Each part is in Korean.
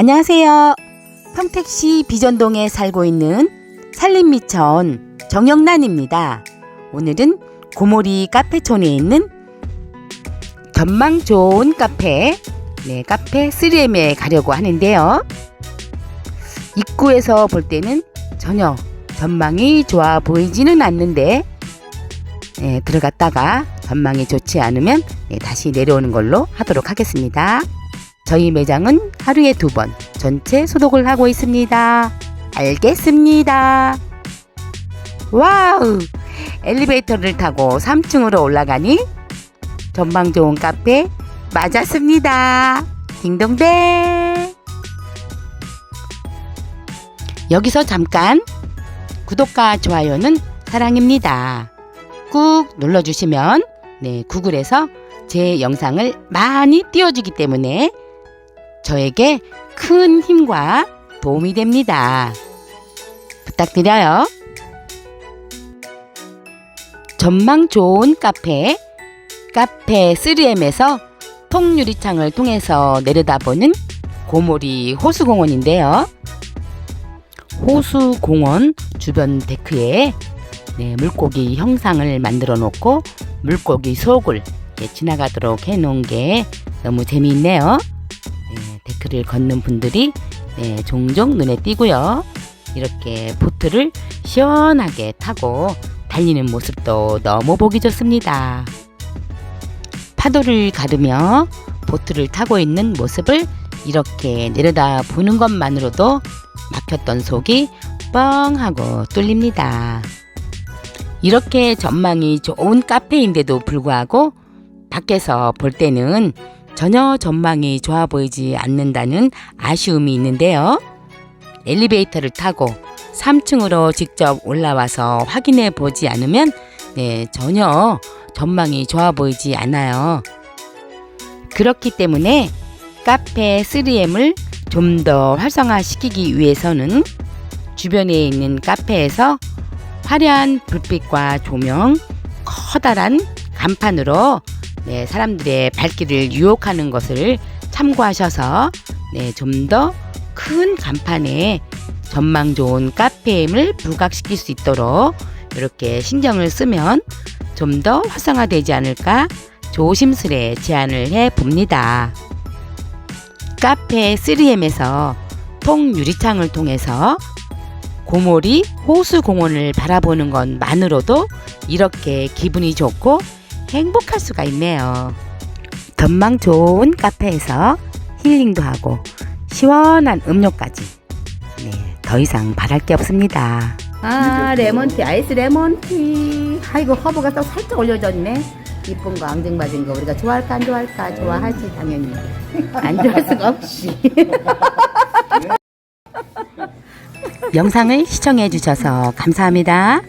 안녕하세요. 평택시 비전동에 살고 있는 산림미천 정영란입니다. 오늘은 고모리 카페촌에 있는 전망 좋은 카페, 네, 카페 3M에 가려고 하는데요. 입구에서 볼 때는 전혀 전망이 좋아 보이지는 않는데, 네, 들어갔다가 전망이 좋지 않으면 네, 다시 내려오는 걸로 하도록 하겠습니다. 저희 매장은 하루에 두 번 전체 소독을 하고 있습니다. 알겠습니다. 와우! 엘리베이터를 타고 3층으로 올라가니 전망 좋은 카페 맞았습니다. 딩동댕! 여기서 잠깐 구독과 좋아요는 사랑입니다. 꾹 눌러주시면 네, 구글에서 제 영상을 많이 띄워주기 때문에 저에게 큰 힘과 도움이 됩니다. 부탁드려요. 전망 좋은 카페, 카페 3M에서 통유리창을 통해서 내려다보는 고모리 호수공원인데요. 호수공원 주변 데크에 네, 물고기 형상을 만들어 놓고 물고기 속을 지나가도록 해 놓은 게 너무 재미있네요. 네, 데크를 걷는 분들이 네, 종종 눈에 띄고요. 이렇게 보트를 시원하게 타고 달리는 모습도 너무 보기 좋습니다. 파도를 가르며 보트를 타고 있는 모습을 이렇게 내려다 보는 것만으로도 막혔던 속이 뻥 하고 뚫립니다. 이렇게 전망이 좋은 카페인데도 불구하고 밖에서 볼 때는 전혀 전망이 좋아 보이지 않는다는 아쉬움이 있는데요. 엘리베이터를 타고 3층으로 직접 올라와서 확인해 보지 않으면 네, 전혀 전망이 좋아 보이지 않아요. 그렇기 때문에 카페 3M을 좀 더 활성화시키기 위해서는 주변에 있는 카페에서 화려한 불빛과 조명, 커다란 간판으로 네, 사람들의 발길을 유혹하는 것을 참고하셔서 네, 좀 더 큰 간판에 전망 좋은 카페임을 부각시킬 수 있도록 이렇게 신경을 쓰면 좀 더 활성화되지 않을까 조심스레 제안을 해 봅니다. 카페 3M에서 통 유리창을 통해서 고모리 호수공원을 바라보는 것만으로도 이렇게 기분이 좋고 행복할 수가 있네요. 전망 좋은 카페에서 힐링도 하고 시원한 음료까지. 네, 더 이상 바랄 게 없습니다. 아, 레몬티, 아이스 레몬티. 아이고, 허브가 또 살짝 올려졌네. 이쁜 거, 앙증맞은 거. 우리가 좋아할까, 안 좋아할까? 좋아하지, 당연히. 안 좋아할 수가 없이. 영상을 시청해 주셔서 감사합니다.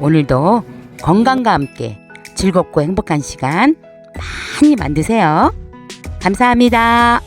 오늘도 건강과 함께 즐겁고 행복한 시간 많이 만드세요. 감사합니다.